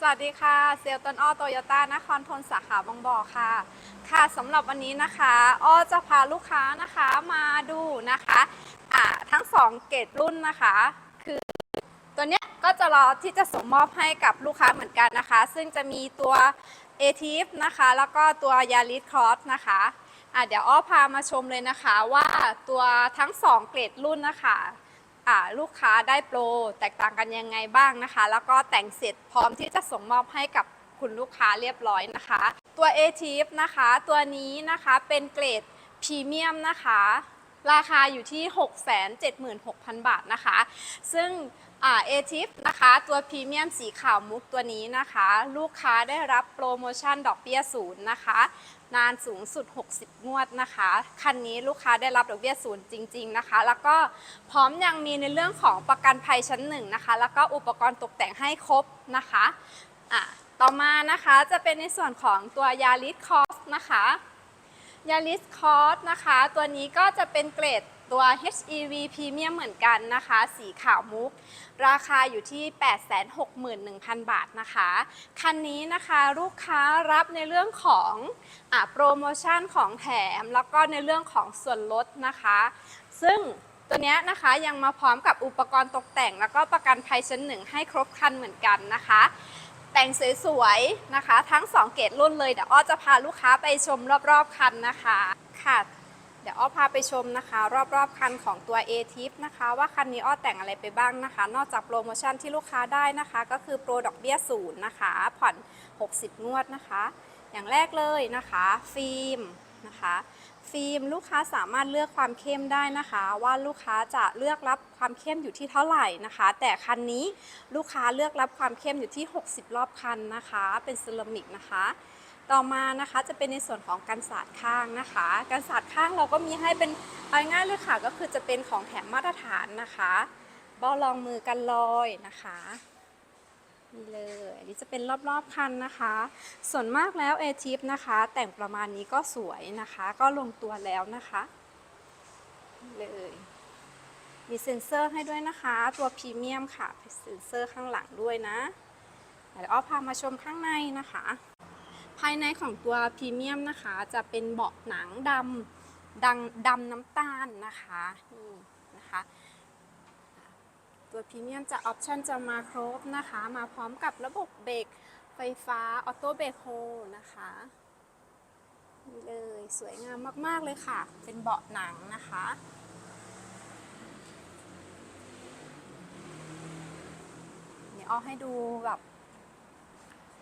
สวัสดีค่ะ เซลต้นอ้อโตโยต้านครทนสาขาบางบ่อค่ะ ค่ะสำหรับวันนี้นะคะอ้อจะพาลูกค้านะคะมาดูนะคะอ่าทั้งสองเกรดรุ่นนะคะ คือตัวเนี้ยก็จะรอที่จะส่งมอบให้กับลูกค้าเหมือนกันนะคะ ซึ่งจะมีตัว a t i v นะคะ แล้วก็ตัว Yaris Cross นะคะอะเดี๋ยวอ้อพามาชมเลยนะคะว่าตัวทั้งสองเกรดรุ่นนะคะ ลูกค้าได้โปรแตกต่างกันยังไงบ้างนะคะ แล้วก็แต่งเสร็จพร้อมที่จะส่งมอบให้กับคุณลูกค้าเรียบร้อยนะคะ ตัว a t i f นะคะ ตัวนี้นะคะเป็นเกรดพรีเมียมนะคะ ราคาอยู่ที่ 676,000 บาทนะคะ ซึ่ง อ่าเอทิฟนะคะตัวพรีเมียมสีขาวมุกตัวนี้นะคะ ลูกค้าได้รับโปรโมชั่นดอกเบี้ยศูนย์นะคะ นานสูงสุด 60 งวดนะคะ คันนี้ลูกค้าได้รับดอกเบี้ยศูนย์จริง ๆนะคะ แล้วก็พร้อมยังมีในเรื่องของประกันภัยชั้นหนึ่งนะคะ แล้วก็อุปกรณ์ตกแต่งให้ครบนะคะอะต่อมานะคะจะเป็นในส่วนของตัวยาริสคอสนะคะ ยาริสคอสนะคะ ตัวนี้ก็จะเป็นเกรดตัว HEV Premium เหมือนกันนะคะ สีขาวมุก ราคาอยู่ที่ 861,000 บาทนะคะ คันนี้นะคะลูกค้ารับในเรื่องของอโปรโมชั่นของแถม แล้วก็ในเรื่องของส่วนลดนะคะ ซึ่งตัวเนี้ยนะคะยังมาพร้อมกับอุปกรณ์ตกแต่ง แล้วก็ประกันภัยชั้นหนึ่งให้ครบคันเหมือนกันนะคะ แต่งสวยๆนะคะ ทั้ง 2 เกรดรุ่นเลยเดี๋ยวอ้อจะพาลูกค้าไปชมรอบๆคันนะคะค่ะเดี๋ยวอ้อพาไปชมนะคะ รอบๆคันของตัว a t i p นะคะ ว่าคันนี้อ้อแต่งอะไรไปบ้างนะคะ นอกจากโปรโมชั่นที่ลูกค้าได้นะคะ ก็คือโปรดอกเบี้ยศูนย์นะคะ ผ่อน 60 งวดนะคะ อย่างแรกเลยนะคะ ฟิล์ม นะคะ ฟิล์มลูกค้าสามารถเลือกความเข้มได้นะคะ ว่าลูกค้าจะเลือกรับความเข้มอยู่ที่เท่าไหร่นะคะ แต่คันนี้ลูกค้าเลือกรับความเข้มอยู่ที่ 60 รอบคันนะคะ เป็นเซรามิกนะคะต่อมานะคะจะเป็นในส่วนของกันสาดข้างนะคะกันสาดข้างเราก็มีให้เป็นเอาง่ายเลยค่ะ ก็คือจะเป็นของแถมมาตรฐานนะคะเบ้ารองมือกันลอยนะคะนี่เลย นี้จะเป็นรอบๆคันนะคะ ส่วนมากแล้วเอทิปนะคะ แต่งประมาณนี้ก็สวยนะคะ ก็ลงตัวแล้วนะคะเลยมีเซ็นเซอร์ให้ด้วยนะคะ ตัวพรีเมียมค่ะเซ็นเซอร์ข้างหลังด้วยนะเดี๋ยวอ้อพามาชมข้างในนะคะ ภายในของตัวพรีเมียมนะคะ จะเป็นเบาะหนังดำดังดำน้ำตาลนะคะนี่นะคะ ตัวพรีเมียมจะออปชันจะมาครบนะคะ มาพร้อมกับระบบเบรกไฟฟ้าออโต้เบรกโฮนะคะนี่เลยสวยงามมาก ๆ เลยค่ะ เป็นเบาะหนังนะคะ เดี๋ยวออให้ดูแบบ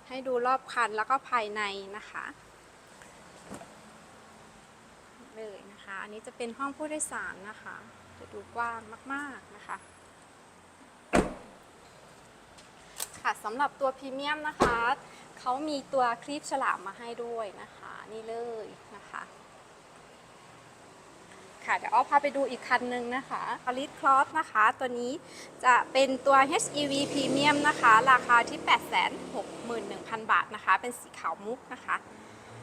ให้ดูรอบคันแล้วก็ภายในนะคะเลยนะคะ อันนี้จะเป็นห้องผู้โดยสารนะคะ จะดูกว้างมาก ๆ นะคะ ค่ะสำหรับตัวพรีเมียมนะคะเขามีตัวคลิปฉลามมาให้ด้วยนะคะ นี่เลยนะคะค่ะเดี๋ยวอ้อพาไปดูอีกคันหนึ่งนะคะอลิสคลอสนะคะ ตัวนี้จะเป็นตัว HEV Premium นะคะ ราคาที่ 861,000 บาทนะคะ เป็นสีขาวมุกนะคะ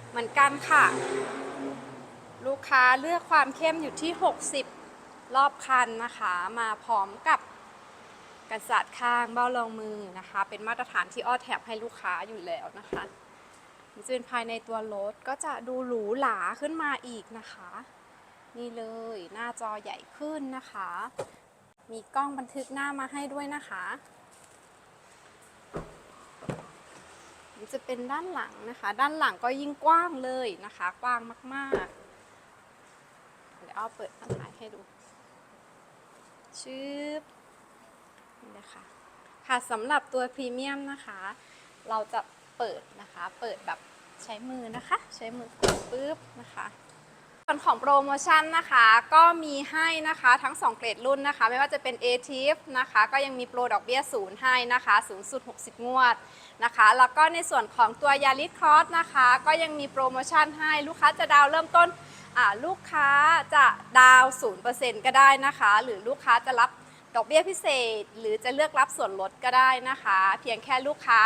เหมือนกันค่ะ ลูกค้าเลือกความเข้มอยู่ที่ 60 รอบคันนะคะ มาพร้อมกับ กันสาดข้างเบ้ารองมือนะคะ เป็นมาตรฐานที่อ้อแถบให้ลูกค้าอยู่แล้วนะคะนี่จะเป็นภายในตัวรถก็จะดูหรูหราขึ้นมาอีกนะคะ นี่เลยหน้าจอใหญ่ขึ้นนะคะ มีกล้องบันทึกหน้ามาให้ด้วยนะคะนี่จะเป็นด้านหลังนะคะ ด้านหลังก็ยิ่งกว้างเลยนะคะ กว้างมากๆ เดี๋ยวเอาเปิดมาถ่ายให้ดูชืบ นี่นะคะค่ะสำหรับตัวพรีเมียมนะคะ เราจะเปิดนะคะ เปิดแบบใช้มือนะคะ ใช้มือกดปุ๊บนะคะส่วนของโปรโมชั่นนะคะก็มีให้นะคะทั้ง 2 เกรดรุ่นนะคะ ไม่ว่าจะเป็น a t i f นะคะ ก็ยังมีโปรดอกเบี้ยศูนย์ให้นะคะ สูงสุด 60 งวดนะคะ แล้วก็ในส่วนของตัวยาริสคอสนะคะ ก็ยังมีโปรโมชั่นให้ลูกค้าจะดาวเริ่มต้นลูกค้าจะดาวน์0%ก็ได้นะคะ หรือลูกค้าจะรับ ดอกเบี้ยพิเศษ หรือจะเลือกรับส่วนลดก็ได้นะคะ เพียงแค่ลูกค้า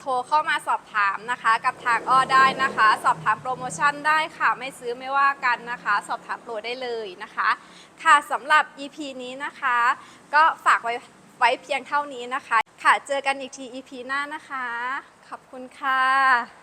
โทรเข้ามาสอบถามนะคะ กับทางอ้อได้นะคะ สอบถามโปรโมชั่นได้ค่ะ ไม่ซื้อไม่ว่ากันนะคะ สอบถามโปรได้เลยนะคะ ค่ะสำหรับ EP นี้นะคะ ก็ฝากไว้ไว้เพียงเท่านี้นะคะ ค่ะเจอกันอีกที EP หน้านะคะ ขอบคุณค่ะ